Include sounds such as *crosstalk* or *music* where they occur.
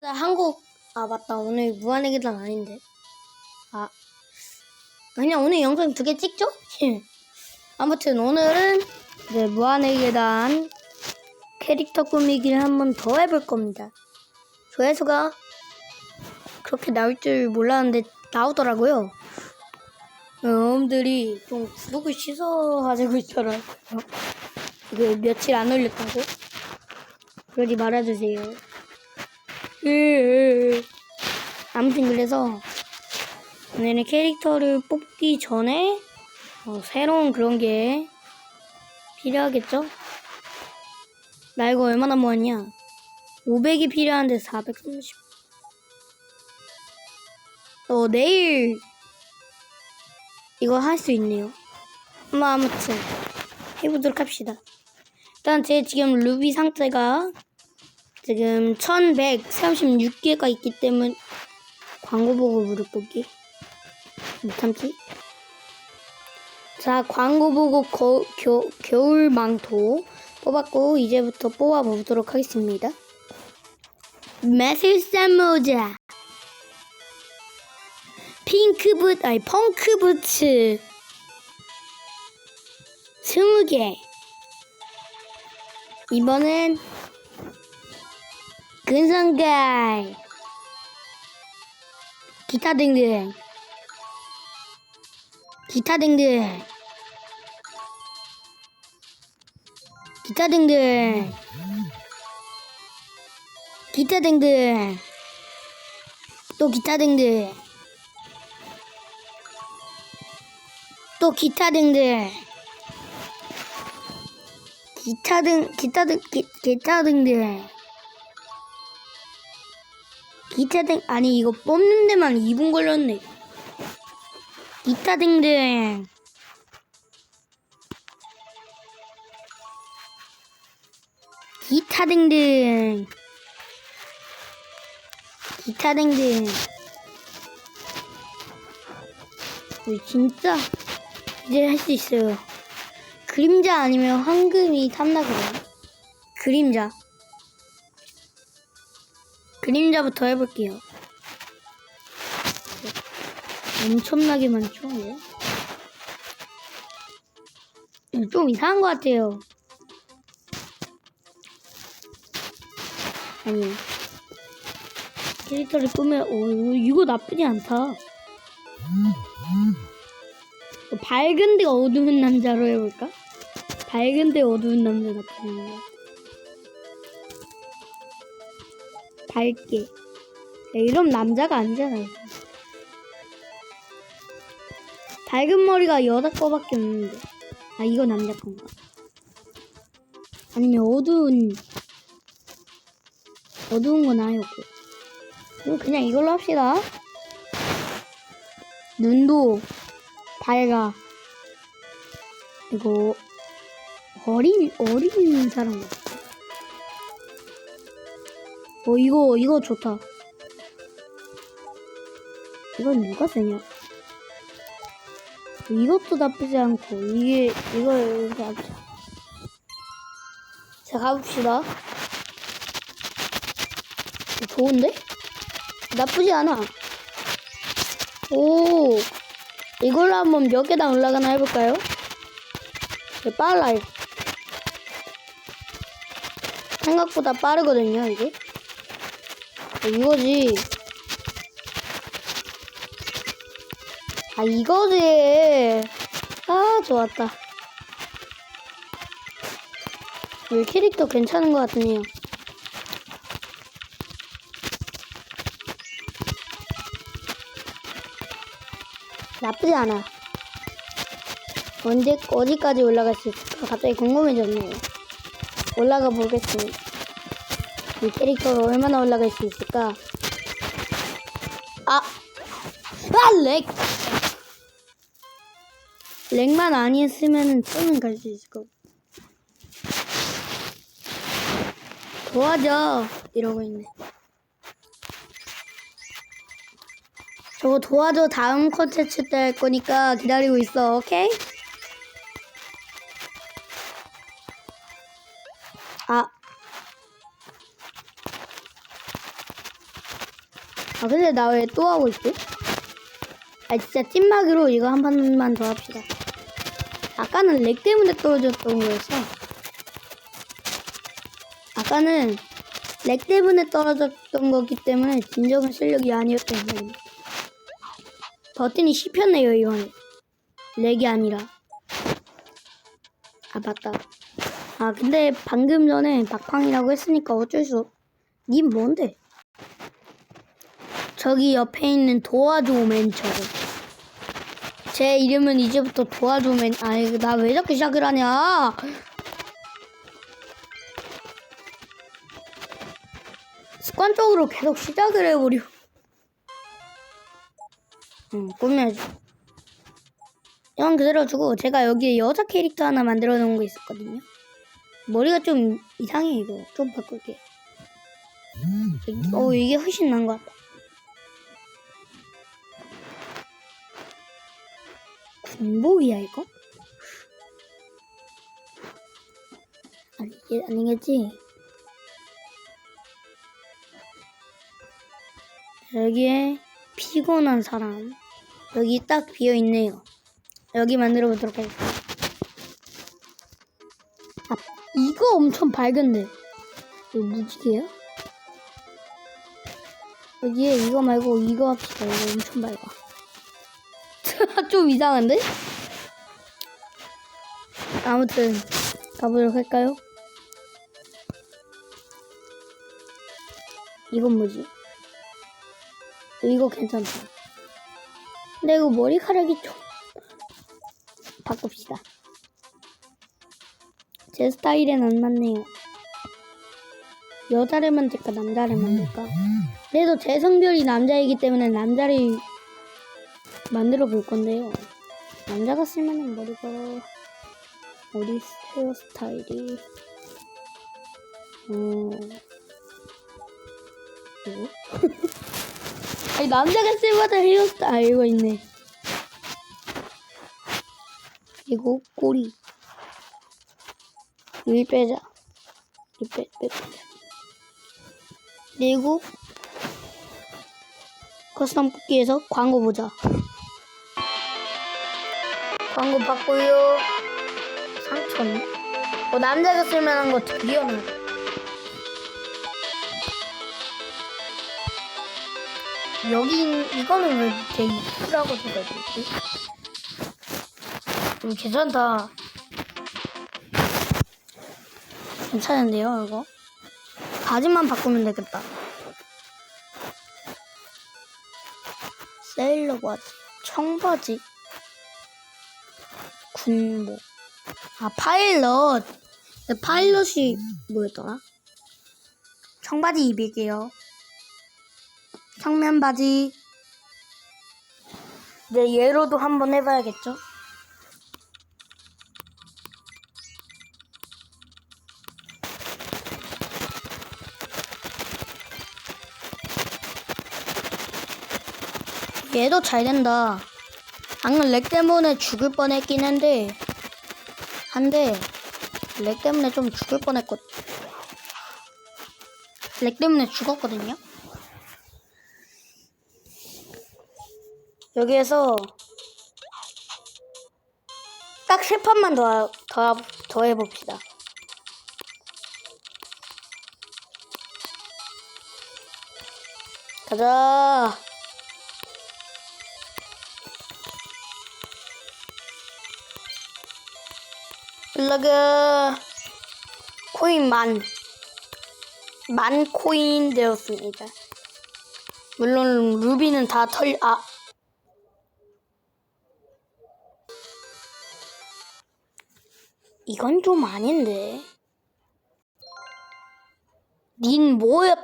나 한국 아 맞다. 오늘 무한의 계단 아닌데. 아 그냥 오늘 영상 두 개 찍죠? *laughs* 아무튼 오늘은 이제 무한의 계단 캐릭터 꾸미기를 한 번 더 해볼 겁니다. 조회수가 그렇게 나올 줄 몰랐는데 나오더라고요. 여러분들이 좀 구독을 취소하자고 있더라고요. 이게 며칠 안 올렸다고? 그러지 말아주세요. 아무튼 그래서 오늘은 캐릭터를 뽑기 전에 어, 새로운 그런 게 필요하겠죠? 나 이거 얼마나 모았냐? 500이 필요한데 430. 어, 내일 이거 할 수 있네요. 뭐 아무튼 해보도록 합시다. 일단 제 지금 루비 상태가 지금 1136개가 있기 때문에 광고 보고 무릎 꿇기? 못 참지? 자 광고 보고 거, 겨, 겨울 망토 뽑았고 이제부터 뽑아 보도록 하겠습니다. 매슬산 모자. 핑크 붓 아니 펑크 부츠. 20개. 이번엔 근성갈. 기타 등등. 기타 등등. 기타 등등. 기타 등등. 또 기타 등등. 또 기타 등등. 기타 등 기타 등 기, 기타 등등 기타 등 아니 이거 뽑는 데만 2분 걸렸네. 기타 등등 기타 등등 기타 등등 우리 진짜 이제 할 수 있어요. 그림자 아니면 황금이 탐나 그래. 그림자. 그림자부터 해볼게요. 엄청나게 많죠? 네. 좀 이상한 것 같아요. 아니 캐릭터를 꾸며 오 이거 나쁘지 않다. 어, 밝은데 어두운 남자로 해볼까? 밝은데 어두운 남자 나쁘지 밝게. 야, 이런 남자가 아니잖아요. 밝은 머리가 여덟 거밖에 없는데. 아, 이거 남자 건가? 아니면 어두운, 어두운 건 아니었고. 그럼 그냥 이걸로 합시다. 눈도 밝아. 이거, 어린, 어린 사람 같아. 어 이거 이거 좋다. 이건 누가 쓰냐? 이것도 나쁘지 않고 이게 이거 이렇게 하자. 자 가봅시다. 좋은데? 나쁘지 않아. 오 이걸로 한번 몇 계단 올라가나 해볼까요? 네, 빨라요. 생각보다 빠르거든요 이게. 이거지. 아, 이거지. 아, 좋았다. 이 캐릭터 괜찮은 것 같네요. 나쁘지 않아. 언제, 어디까지 올라갈 수 있을까? 갑자기 궁금해졌네요. 올라가 보겠습니다. 이 캐릭터가 얼마나 올라갈 수 있을까? 아! 아, 렉! 렉만 아니었으면 처음엔 갈수 있을 거. 도와줘! 이러고 있네. 저거 도와줘 다음 컨텐츠 때 할 거니까 기다리고 있어, 오케이? 아, 근데 나 왜 또 하고 있지? 아 진짜 찐막으로 이거 한 판만 더 합시다. 아까는 렉 때문에 떨어졌던 거였어. 아까는 렉 때문에 떨어졌던 거기 때문에 진정한 실력이 아니었던 거예요. 버튼이 씹혔네요 이번에. 렉이 아니라. 아 맞다. 아 근데 방금 전에 박팡이라고 했으니까 어쩔 수 없. 님 뭔데? 저기 옆에 있는 도와줘맨 저거. 제 이름은 이제부터 도와줘 맨. 아이 나 왜 자꾸 시작을 하냐? 습관적으로 계속 시작을 해버려. 응, 꾸며야지. 이건 그대로 주고 제가 여기에 여자 캐릭터 하나 만들어 놓은 거 있었거든요. 머리가 좀 이상해 이거. 좀 바꿀게. 어 이게 훨씬 나은 것 같다. 군복이야 이거? 아니 아니겠지? 여기에 피곤한 사람 여기 딱 비어 있네요. 여기 만들어 보도록 하겠습니다. 아 이거 엄청 밝은데 이거 무지개야? 여기에 이거 말고 이거 합시다. 이거 엄청 밝아. *laughs* 좀 이상한데? 아무튼 가보도록 할까요? 이건 뭐지? 이거 괜찮다. 근데 이거 머리카락이 좀 바꿉시다. 제 스타일엔 안 맞네요. 여자를 만들까 남자를 만들까? 그래도 제 성별이 남자이기 때문에 남자를 만들어 볼 건데요. 남자가 쓸만한 머리가 머리 헤어스타일이 어 이거? *laughs* 아니 남자가 쓸만한 헤어스타일 이거 있네. 그리고 꼬리 이 빼자. 이 빼, 빼, 빼자. 그리고 커스텀 쿠키에서 광고 보자. 광고 받고요. 상천. 어, 남자가 쓸만한 거 드디어 나. 여기 이거는 왜 이렇게 이쁘라고 적어져 있지? 음, 괜찮다. 괜찮은데요, 이거? 바지만 바꾸면 되겠다. 세일러 바지, 청바지, 군복. 아, 파일럿. 근데 파일럿이 뭐였더라? 청바지 입을게요. 청면 바지. 네, 얘로도 한번 해봐야겠죠? 얘도 잘 된다. 방금 렉 때문에 죽을 뻔했긴 한데, 한데, 렉 때문에 좀 죽을 뻔했거든. 렉 때문에 죽었거든요. 여기에서 딱 세 판만 더, 더, 더 해봅시다. 가자. 블러그 코인 만, 만 코인 되었습니다. 물론 루비는 다 털, 아. 이건 좀 아닌데. 닌 뭐야?